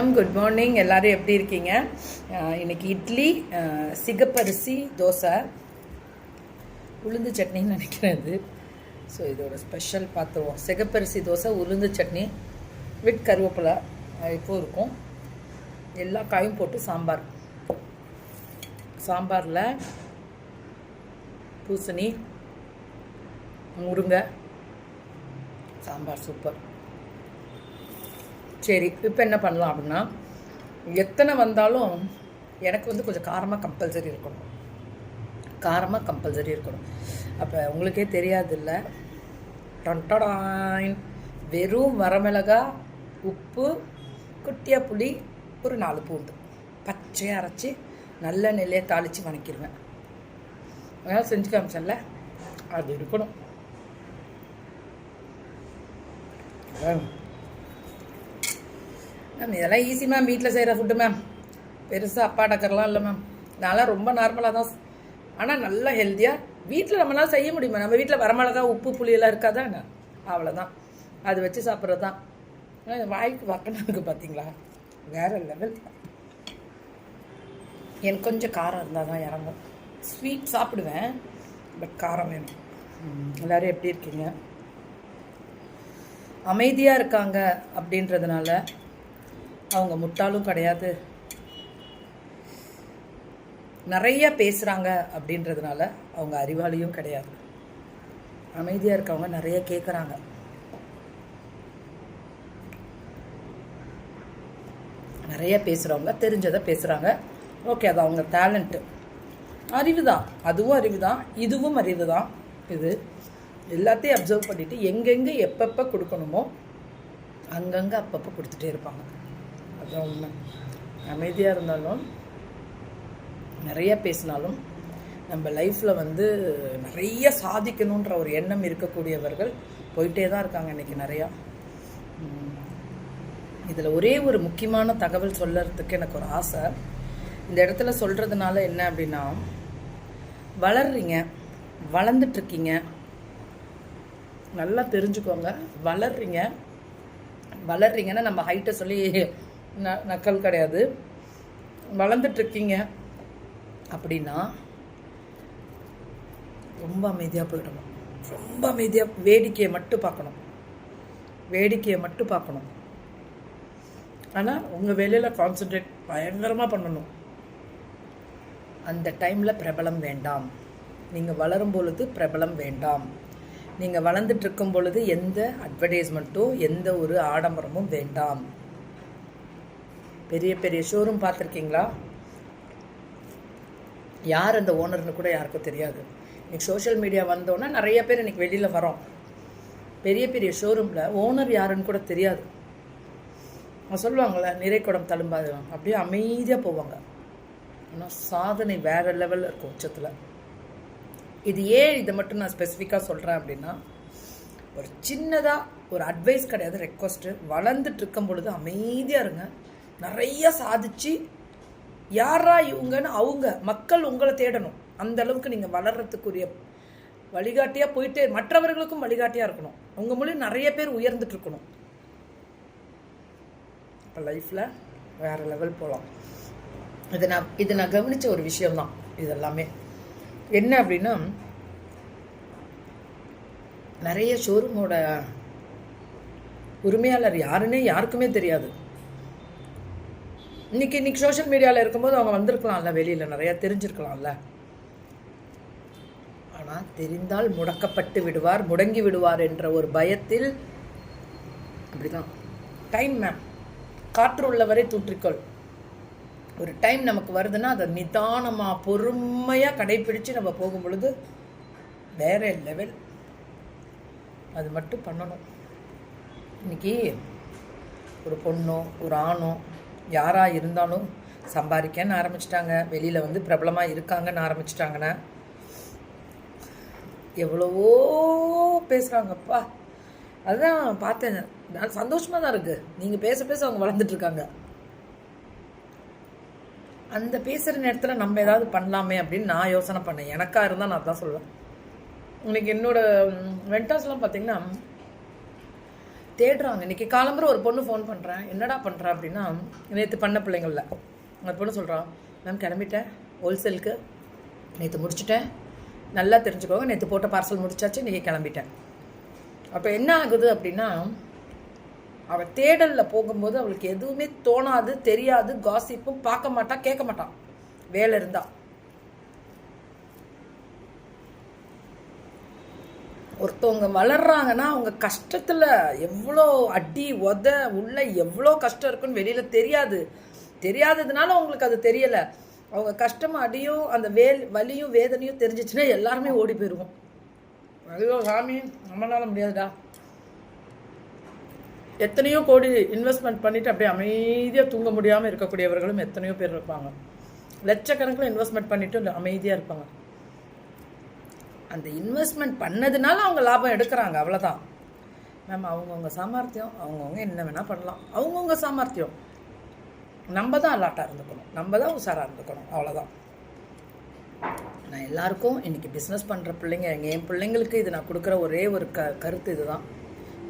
Ma'am good morning எல்லாரும் எப்படி இருக்கீங்க? இன்றைக்கி இன்னைக்கு இட்லி சிகப்பரிசி தோசை உளுந்து சட்னின்னு நினைக்கிறேன் இது ஸோ இதோட ஸ்பெஷல் பார்த்துருவோம். சிகப்பரிசி தோசை உளுந்து சட்னி வித் கருவேப்பிலை இப்போது இப்போ இருக்கும். எல்லா காயும் போட்டு சாம்பார். சாம்பாரில் பூசணி முருங்கை சாம்பார் சூப்பர். சரி இப்போ என்ன பண்ணலாம் அப்படின்னா எத்தனை வந்தாலும் எனக்கு வந்து கொஞ்சம் காரமாக கம்பல்சரி இருக்கணும். காரமாக கம்பல்சரி இருக்கணும். அப்போ உங்களுக்கே தெரியாதுல்ல டொன்டடாயின் வெறும் வரமிளகா உப்பு குட்டியாக புளி ஒரு நாலு பூண்டு. பச்சையாக அரைச்சி நல்ல நெல்லையை தாளித்து வணக்கிடுவேன். அதனால் செஞ்சு காமிச்சல அது இருக்கணும். அதான். மேம் இதெல்லாம் ஈஸி மேம் வீட்டில் செய்கிற ஃபுட்டு மேம் பெருசாக அப்பா டக்கர்லாம் இல்லை மேம் நான்லாம் ரொம்ப நார்மலாக தான் ஆனால் நல்லா ஹெல்த்தியாக வீட்டில் நம்மளால் செய்ய முடியுமா? நம்ம வீட்டில் வரமிளகா உப்பு புளியெல்லாம் இருக்காதா என்ன? அவ்வளோதான் அது வச்சு சாப்பிட்றது தான் வாய்க்கு வக்கணும் இருக்குது பார்த்தீங்களா வேற லெவல் எனக்கு கொஞ்சம் காரம் இருந்தால் தான் இறங்கும். ஸ்வீட் சாப்பிடுவேன் பட் காரம் வேணும். ம், எப்படி இருக்கீங்க? அமைதியாக இருக்காங்க அப்படின்றதுனால அவங்க முட்டாளும் கிடையாது. நிறைய பேசுகிறாங்க அப்படின்றதுனால அவங்க அறிவாளியும் கிடையாது. அமைதியாக இருக்கவங்க நிறைய கேட்குறாங்க நிறைய பேசுகிறவங்க தெரிஞ்சதை பேசுகிறாங்க ஓகே அது அவங்க டேலண்ட்டு அறிவு தான் அதுவும் அறிவு தான் இதுவும் அறிவு தான் இது எல்லாத்தையும் அப்சர்வ் பண்ணிவிட்டு எங்கெங்கே எப்பப்போ கொடுக்கணுமோ அங்கங்கே அப்பப்போ கொடுத்துட்டே இருப்பாங்க. அதுதான் உண்மை. அமைதியாக இருந்தாலும் நிறைய பேசினாலும் நம்ம லைஃப்பில் வந்து நிறைய சாதிக்கணுன்ற ஒரு எண்ணம் இருக்கக்கூடியவர்கள் போயிட்டே தான் இருக்காங்க இன்றைக்கி நிறையா. இதில் ஒரே ஒரு முக்கியமான தகவல் சொல்லறதுக்கு எனக்கு ஒரு ஆசை. இந்த இடத்துல சொல்கிறதுனால என்ன அப்படின்னா வளர்றீங்க வளர்ந்துட்டுருக்கீங்க. நல்லா தெரிஞ்சுக்கோங்க வளர்றீங்க. வளர்றீங்கன்னா நம்ம ஹைட்டை சொல்லி ந நக்கல் கிடையாது. வளர்ந்துட்டுருக்கீங்க அப்படின்னா ரொம்ப அமைதியாக போயிடணும். ரொம்ப அமைதியாக வேடிக்கையை மட்டும் பார்க்கணும். வேடிக்கையை மட்டும் பார்க்கணும். ஆனால் உங்கள் வேலையில் கான்சென்ட்ரேட் பயங்கரமாக பண்ணணும். அந்த டைமில் பிரபலம் வேண்டாம். நீங்கள் வளரும் பொழுது பிரபலம் வேண்டாம். நீங்கள் வளர்ந்துட்டு இருக்கும் பொழுது எந்த அட்வர்டைஸ்மெண்ட்டும் எந்த ஒரு ஆடம்பரமும் வேண்டாம். பெரிய பெரிய ஷோரூம் பார்த்துருக்கீங்களா? யார் அந்த ஓனர்னு கூட யாருக்கும் தெரியாது. இன்றைக்கி சோஷியல் மீடியா வந்தோன்னே நிறைய பேர் இன்னைக்கு வெளியில் வரோம் பெரிய பெரிய ஷோரூமில் ஓனர் யாருன்னு கூட தெரியாது. அவங்க சொல்லுவாங்கள்ல நிறைக்குடம் தழும்பாது அப்படியே அமைதியாக போவாங்க. ஆனால் சாதனை வேறு லெவலில் இருக்கும் உச்சத்தில். இது ஏன் இதை மட்டும் நான் ஸ்பெசிஃபிக்காக சொல்கிறேன் அப்படின்னா ஒரு சின்னதாக ஒரு அட்வைஸ் கிடையாது ரெக்வஸ்ட்டு வளர்ந்துட்டு இருக்கும் பொழுது அமைதியாக இருங்க. நிறைய சாதிச்சு யாரா இவங்கன்னு அவங்க மக்கள் உங்களை தேடணும். அந்த அளவுக்கு நீங்கள் வளர்றதுக்குரிய வழிகாட்டியாக போயிட்டே மற்றவர்களுக்கும் வழிகாட்டியாக இருக்கணும். உங்கள் மூலியம் நிறைய பேர் உயர்ந்துட்டு இருக்கணும். இப்போ லைஃப்பில் வேறு லெவல் போகலாம் இது நான் இது நான் கவனித்த ஒரு விஷயம்தான் இது எல்லாமே என்ன அப்படின்னா நிறைய ஷோரூமோட உரிமையாளர் யாருன்னே யாருக்குமே தெரியாது. இன்னைக்கு இன்னைக்கு சோஷியல் மீடியாவில் இருக்கும்போது அவங்க வந்திருக்கலாம்ல வெளியில் நிறையா தெரிஞ்சிருக்கலாம்ல. ஆனால் தெரிந்தால் முடக்கப்பட்டு விடுவார் முடங்கி விடுவார் என்ற ஒரு பயத்தில் அப்படிதான். டைம் மேம் காற்று உள்ளவரை தூற்றிக்கொள். ஒரு டைம் நமக்கு வருதுன்னா அதை நிதானமாக பொறுமையாக கடைப்பிடித்து நம்ம போகும் பொழுது வேற லெவல் அது மட்டும் பண்ணணும். இன்னைக்கு ஒரு பொண்ணோ ஒரு ஆணோ யாராக இருந்தாலும் சம்பாதிக்கன்னு ஆரம்பிச்சிட்டாங்க. வெளியில் வந்து பிரபலமாக இருக்காங்கன்னு ஆரம்பிச்சிட்டாங்கன்னா எவ்வளவோ பேசுகிறாங்கப்பா அதுதான் பார்த்தேன். நான் சந்தோஷமாக தான் இருக்குது நீங்கள் பேச பேச அவங்க வளர்ந்துட்டு இருக்காங்க. அந்த பேசுகிற நேரத்தில் நம்ம ஏதாவது பண்ணலாமே அப்படின்னு நான் யோசனை பண்ணேன். எனக்காக இருந்தால் நான் தான் சொல்லுவேன். இன்னைக்கு என்னோட வெண்டாஸ்லாம் பார்த்தீங்கன்னா தேடுறாங்க. இன்னைக்கு காலம்புற ஒரு பொண்ணு ஃபோன் பண்ணுறேன் என்னடா பண்ணுறேன் அப்படின்னா நேற்று பண்ண பிள்ளைங்கள அந்த பொண்ணு சொல்கிறான் மேம் கிளம்பிட்டேன். ஹோல்சேலுக்கு நேற்று முடிச்சுட்டேன். நல்லா தெரிஞ்சுக்கோங்க. நேற்று போட்ட பார்சல் முடிச்சாச்சு. இன்றைக்கி கிளம்பிட்டேன். அப்போ என்ன ஆகுது அப்படின்னா அவள் தேடலில் போகும்போது அவளுக்கு எதுவுமே தோணாது தெரியாது காசிப்பும் பார்க்க மாட்டான் கேட்க மாட்டான் வேலை இருந்தால் ஒருத்தவங்க வளர்றாங்கன்னா அவங்க கஷ்டத்தில் எவ்வளோ அடி உத உள்ள எவ்வளோ கஷ்டம் இருக்குன்னு வெளியில் தெரியாது. தெரியாததுனால அவங்களுக்கு அது தெரியலை. அவங்க கஷ்டம் அடியும் அந்த வேல் வலியும் வேதனையும் தெரிஞ்சிச்சுன்னா எல்லாருமே ஓடி போயிடுவோம் ஐயோ சாமி நம்மளால முடியாதுடா. எத்தனையோ கோடி இன்வெஸ்ட்மெண்ட் பண்ணிட்டு அப்படியே அமைதியாக தூங்க முடியாமல் இருக்கக்கூடியவர்களும் எத்தனையோ பேர் இருப்பாங்க. லட்சக்கணக்கில் இன்வெஸ்ட்மெண்ட் பண்ணிட்டு அமைதியாக இருப்பாங்க. அந்த இன்வெஸ்ட்மெண்ட் பண்ணதுனால அவங்க லாபம் எடுக்கிறாங்க அவ்வளோதான் மேம் அவங்கவுங்க சாமர்த்தியம் அவங்கவுங்க என்ன வேணால் பண்ணலாம். அவங்கவுங்க சாமர்த்தியம். நம்ம தான் அலாட்டாக இருந்துக்கணும். நம்ம தான் உஷாராக இருந்துக்கணும். அவ்வளோதான் நான் எல்லாருக்கும் இன்றைக்கி பிஸ்னஸ் பண்ணுற பிள்ளைங்க எங்கள் என் பிள்ளைங்களுக்கு இது நான் கொடுக்குற ஒரே ஒரு க கருத்து இதுதான்.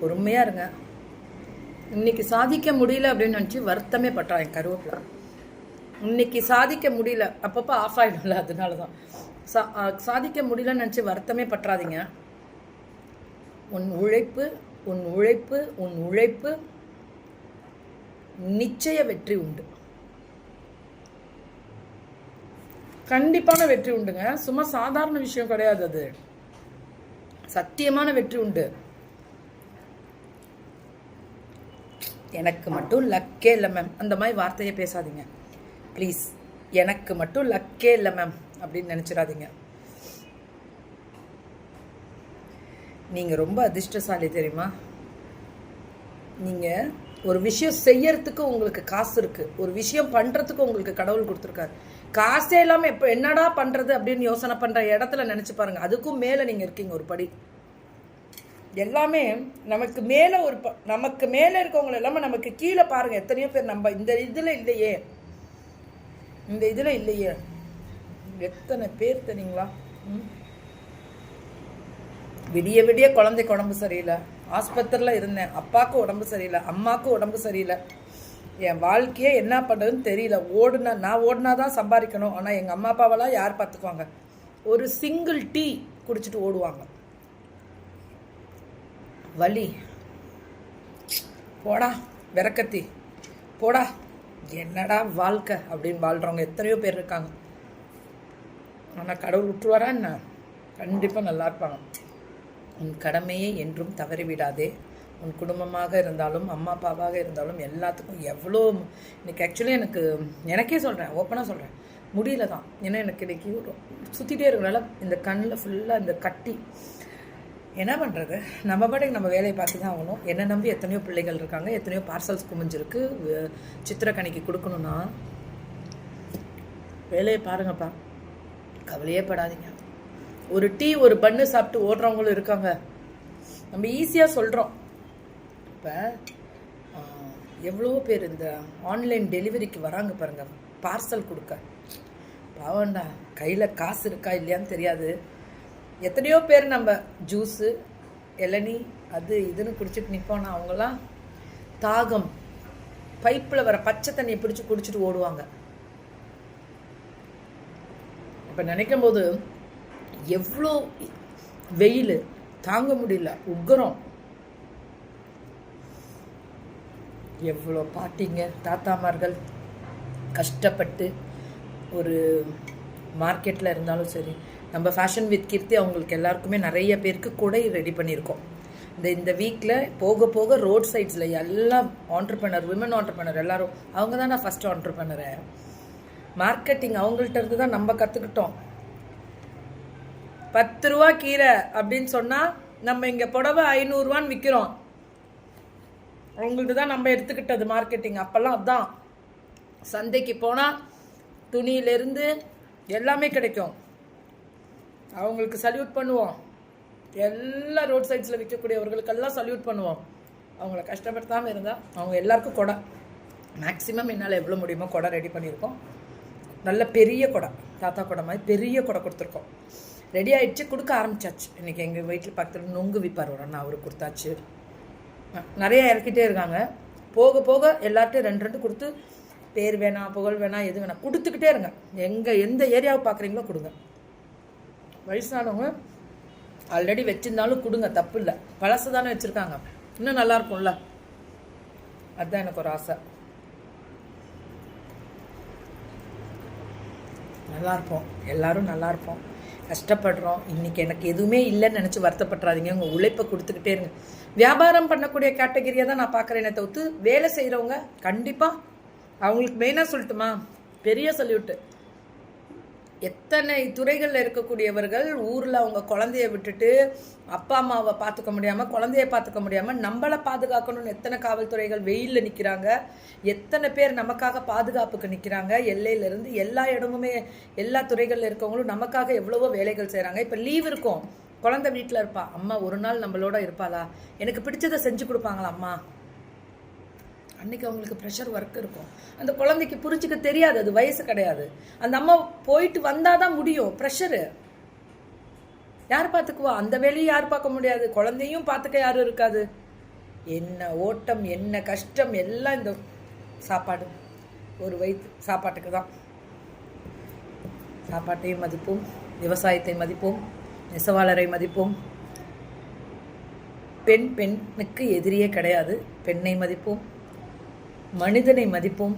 பொறுமையாக இருங்க. இன்னைக்கு சாதிக்க முடியல அப்படின்னு நினச்சி வருத்தமே பட்டான் என் கருவேப்பிலை. இன்னைக்கு சாதிக்க முடியல. அப்பப்போ ஆஃப் ஆகிடும்ல அதனால தான் சா சாதிக்க முடியலன்னு நினச்சி வருத்தமே பற்றாதீங்க. உன் உழைப்பு உன் உழைப்பு உன் உழைப்பு நிச்சய வெற்றி உண்டு. கண்டிப்பான வெற்றி உண்டுங்க. சும்மா சாதாரண விஷயம் கிடையாது அது. சத்தியமான வெற்றி உண்டு. எனக்கு மட்டும் லக்கே இல்லை மேம் அந்த மாதிரி வார்த்தையை பேசாதீங்க. ப்ளீஸ் எனக்கு மட்டும் லக்கே இல்லை மேம் அப்படின்னு நினச்சிடாதீங்க. நீங்கள் ரொம்ப அதிர்ஷ்டசாலி தெரியுமா? நீங்கள் ஒரு விஷயம் செய்யறதுக்கு உங்களுக்கு காசு இருக்குது ஒரு விஷயம் பண்ணுறதுக்கு உங்களுக்கு கடவுள் கொடுத்துருக்காரு. காசே இல்லாமல் இப்போ என்னடா பண்ணுறது அப்படின்னு யோசனை பண்ணுற இடத்துல நினச்சி பாருங்கள் அதுக்கும் மேலே நீங்கள் இருக்கீங்க ஒரு படி. எல்லாமே நமக்கு மேலே ஒரு ப நமக்கு மேலே இருக்கவங்களை எல்லாமே நமக்கு கீழே பாருங்கள் எத்தனையோ பேர் நம்ம இந்த இதில் இல்லையே. இந்த இதில் இல்லையே. எத்தனை பேர் தெரியுங்களா? விடிய விடிய குழந்தைக்கு உடம்பு சரியில்லை. ஆஸ்பத்திரியில் இருந்தேன். அப்பாவுக்கு உடம்பு சரியில்லை. அம்மாவுக்கு உடம்பு சரியில்லை. என் வாழ்க்கையே என்ன பண்ணுறதுன்னு தெரியல. ஓடுனா நான் ஓடினா தான் சம்பாதிக்கணும். ஆனால் எங்கள் அம்மா அப்பாவெல்லாம் யார் பார்த்துக்குவாங்க? ஒரு சிங்கிள் டீ குடிச்சிட்டு ஓடுவாங்க. வலி. போடா விரக்கத்தி. போடா. என்னடா வாழ்க்கை அப்படின்னு வாழ்கிறவங்க எத்தனையோ பேர் இருக்காங்க. ஆனால் கடவுள் விட்டுருவாரா என்ன? கண்டிப்பாக நல்லா இருப்பாங்க. உன் கடமையை என்றும் தவறிவிடாதே. உன் குடும்பமாக இருந்தாலும் அம்மா அப்பாவாக இருந்தாலும் எல்லாத்துக்கும் எவ்வளோ இன்னைக்கு ஆக்சுவலி எனக்கு எனக்கே சொல்கிறேன் ஓப்பனாக சொல்கிறேன் முடியல தான். ஏன்னா எனக்கு இன்னைக்கு சுற்றிட்டே இருக்கிறனால இந்த கண்ணில் ஃபுல்லாக இந்த கட்டி. என்ன பண்ணுறது நம்ம பாட்டுக்கு நம்ம வேலையை பார்த்து தான் ஆகணும். என்னை நம்பி எத்தனையோ பிள்ளைகள் இருக்காங்க எத்தனையோ பார்சல்ஸ் குமிஞ்சிருக்கு. சித்திரக்கணிக்கு கொடுக்கணும்னா வேலையை பாருங்கப்பா. கவலையே படாதீங்க. ஒரு டீ ஒரு பண்ணு சாப்பிட்டு ஓடுறவங்களும் இருக்காங்க. நம்ம ஈஸியாக சொல்கிறோம் இப்போ எவ்வளோ பேர் இந்த ஆன்லைன் டெலிவரிக்கு வராங்க பாருங்க. பார்சல் கொடுக்க. பாவண்டா கையில் காசு இருக்கா இல்லையான்னு தெரியாது. எத்தனையோ பேர் நம்ம ஜூஸு இளநி அது இதுன்னு குடிச்சிட்டு நிற்போம்னா அவங்களாம் தாகம். பைப்பில் வர பச்சை தண்ணியை பிடிச்சி குடிச்சிட்டு ஓடுவாங்க. இப்போ நினைக்கும் போது எவ்வளோ வெயில் தாங்க முடியல உக்கரம். எவ்வளோ பாட்டிங்க தாத்தாமார்கள் கஷ்டப்பட்டு ஒரு மார்க்கெட்டில் இருந்தாலும் சரி நம்ம ஃபேஷன் வித் கீர்த்தி அவங்களுக்கு எல்லாருக்குமே நிறைய பேருக்கு கூட ரெடி பண்ணியிருக்கோம். இந்த இந்த வீக்கில் போக போக ரோட் சைட்ஸில் எல்லாம் ஆண்டர்பனர் விமன் ஆண்டர்பனர் எல்லாரும் அவங்க தான் நான் ஃபஸ்ட்டு ஆண்டர்பனரை மார்க்கெட்டிங் அவங்கள்ட்ட இருந்து தான் நம்ம கற்றுக்கிட்டோம் பத்து ரூபா கீரை அப்படின்னு சொன்னால் நம்ம இங்கே புடவை ஐநூறுரூவான்னு விற்கிறோம் அவங்கள்ட்ட தான் நம்ம எடுத்துக்கிட்டது மார்க்கெட்டிங் அப்போல்லாம் அதான். சந்தைக்கு போனால் துணியிலேருந்து எல்லாமே கிடைக்கும். அவங்களுக்கு சல்யூட் பண்ணுவோம். எல்லா ரோட் சைட்ஸில் விற்கக்கூடியவர்களுக்கெல்லாம் சல்யூட் பண்ணுவோம். அவங்கள கஷ்டப்படுத்தாமல் இருந்தால் அவங்க எல்லாருக்கும் கொடை. மேக்ஸிமம் என்னால் எவ்வளோ முடியுமோ கொடை ரெடி பண்ணியிருக்கோம். நல்ல பெரிய கொடை தாத்தா கொடை மாதிரி பெரிய கொடை கொடுத்துருக்கோம். ரெடி ஆகிடுச்சு கொடுக்க ஆரம்பிச்சாச்சு. இன்றைக்கி எங்கள் வீட்டில் பக்கத்தில் நொங்கு விற்பார் ஒரு அண்ணா அவருக்கு கொடுத்தாச்சு. நிறைய இறக்கிட்டே இருக்காங்க. போக போக எல்லார்ட்டையும் ரெண்டு ரெண்டு கொடுத்து பேர் வேணாம் புகழ் வேணாம் எது வேணாம் கொடுத்துக்கிட்டே இருங்க. எங்கே எந்த ஏரியாவை பார்க்குறீங்களோ கொடுங்க. வயசானவங்க ஆல்ரெடி வச்சுருந்தாலும் கொடுங்க தப்பு இல்லை. பழசு தானே வச்சுருக்காங்க. இன்னும் நல்லா இருக்கும்ல? அதுதான் எனக்கு ஒரு ஆசை. நல்லா இருப்போம் எல்லாரும் நல்லா இருப்போம் கஷ்டப்படுறோம். இன்னைக்கு எனக்கு எதுவுமே இல்லைன்னு நினச்சி வருத்தப்படுறாதீங்க உங்கள் உழைப்பை கொடுத்துக்கிட்டே இருங்க. வியாபாரம் பண்ணக்கூடிய கேட்டகரியை தான் நான் பார்க்குறேனே தவிர்த்து. வேலை செய்கிறவங்க கண்டிப்பாக அவங்களுக்கு மெயினாக சொல்லட்டுமா? பெரிய சொல்லிவிட்டு. எத்தனை துறைகளில் இருக்கக்கூடியவர்கள் ஊரில் அவங்க குழந்தைய விட்டுட்டு அப்பா அம்மாவை பார்த்துக்க முடியாமல் குழந்தைய பார்த்துக்க முடியாமல் நம்மளை பாதுகாக்கணும்னு எத்தனை காவல்துறைகள் வெயிலில் நிற்கிறாங்க எத்தனை பேர் நமக்காக பாதுகாப்புக்கு நிற்கிறாங்க எல்லையிலேருந்து எல்லா இடமுமே எல்லா துறைகளில் இருக்கவங்களும் நமக்காக எவ்வளவோ வேலைகள் செய்கிறாங்க இப்போ லீவ் இருக்கும். குழந்தை வீட்டில் இருப்பா. அம்மா ஒரு நாள் நம்மளோட இருப்பாளா? எனக்கு பிடிச்சதை செஞ்சு கொடுப்பாங்களா அம்மா? அன்னைக்கு அவங்களுக்கு ப்ரெஷர் ஒர்க் இருக்கும். அந்த குழந்தைக்கு புரிஞ்சிக்க தெரியாது அது வயசு கிடையாது. அந்த அம்மா போயிட்டு வந்தால் தான் முடியும் ப்ரெஷரு யார் பார்த்துக்குவா? அந்த வேலையும் யார் பார்க்க முடியாது? குழந்தையும் பார்த்துக்க யாரும் இருக்காது. என்ன ஓட்டம் என்ன கஷ்டம் எல்லாம் இந்த சாப்பாடு. ஒரு வயிற்று சாப்பாட்டுக்கு தான். சாப்பாட்டையும் மதிப்போம் விவசாயத்தை மதிப்போம் நெசவாளரை மதிப்போம். பெண் பெண்ணுக்கு எதிரியே கிடையாது. பெண்ணை மதிப்போம் மனிதனை மதிப்போம்.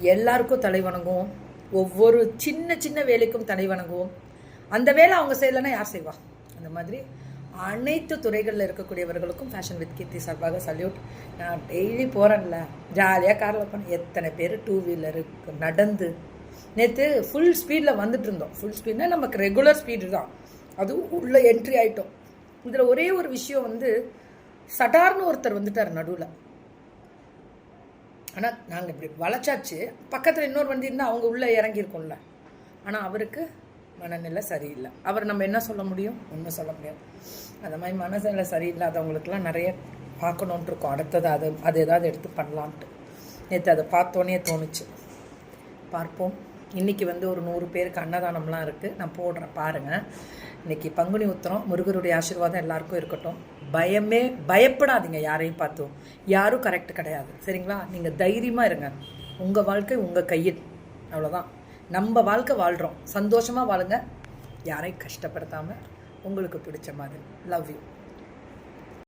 எல்லாருக்கும் தலை வணங்குவோம். ஒவ்வொரு சின்ன சின்ன வேலைக்கும் தலை வணங்குவோம். அந்த வேலை அவங்க செய்யலைன்னா யார் செய்வா? அந்த மாதிரி அனைத்து துறைகளில் இருக்கக்கூடியவர்களுக்கும் ஃபேஷன் வித் கீர்த்தி சார்பாக சல்யூட் நான் டெய்லி போகிறேன்ல ஜாலியாக காரில் போனேன் எத்தனை பேர் டூ வீலருக்கு நடந்து. நேற்று ஃபுல் ஸ்பீடில் வந்துட்டு இருந்தோம். ஃபுல் ஸ்பீட்னா நமக்கு ரெகுலர் ஸ்பீடு தான். அதுவும் உள்ளே என்ட்ரி ஆகிட்டோம் இதில் ஒரே ஒரு விஷயம் வந்து சட்டார்னு ஒருத்தர் வந்துட்டார் நடுவில். ஆனால் நாங்கள் இப்படி வளைச்சாச்சு பக்கத்தில் இன்னொரு வண்டி இருந்தால் அவங்க உள்ளே இறங்கியிருக்கோம்ல. ஆனால் அவருக்கு மனநிலை சரியில்லை. அவர் நம்ம என்ன சொல்ல முடியும்? ஒன்றும் சொல்ல முடியாது. அந்த மாதிரி மனநிலை சரியில்லாதவங்களுக்குலாம் நிறைய பார்க்கணுன்ட்டு இருக்கும் அடுத்தது அது அது ஏதாவது எடுத்து பண்ணலான்ட்டு நேற்று அதை பார்த்தோன்னே தோணுச்சு. பார்ப்போம். இன்றைக்கி வந்து ஒரு நூறு பேருக்கு அன்னதானம்லாம் இருக்குது நான் போடுறேன் பாருங்கள் இன்றைக்கி பங்குனி உத்தரம் முருகருடைய ஆசீர்வாதம் எல்லாருக்கும் இருக்கட்டும். பயமே பயப்படாதீங்க யாரையும் பார்த்தும் யாரும் கரெக்ட் கிடையாது. சரிங்களா? நீங்கள் தைரியமாக இருங்க. உங்கள் வாழ்க்கை உங்கள் கையில். அவ்வளோதான் நம்ம வாழ்க்கை வாழ்கிறோம் சந்தோஷமாக வாழுங்க. யாரையும் கஷ்டப்படுத்தாமல் உங்களுக்கு பிடிச்ச மாதிரி. Love you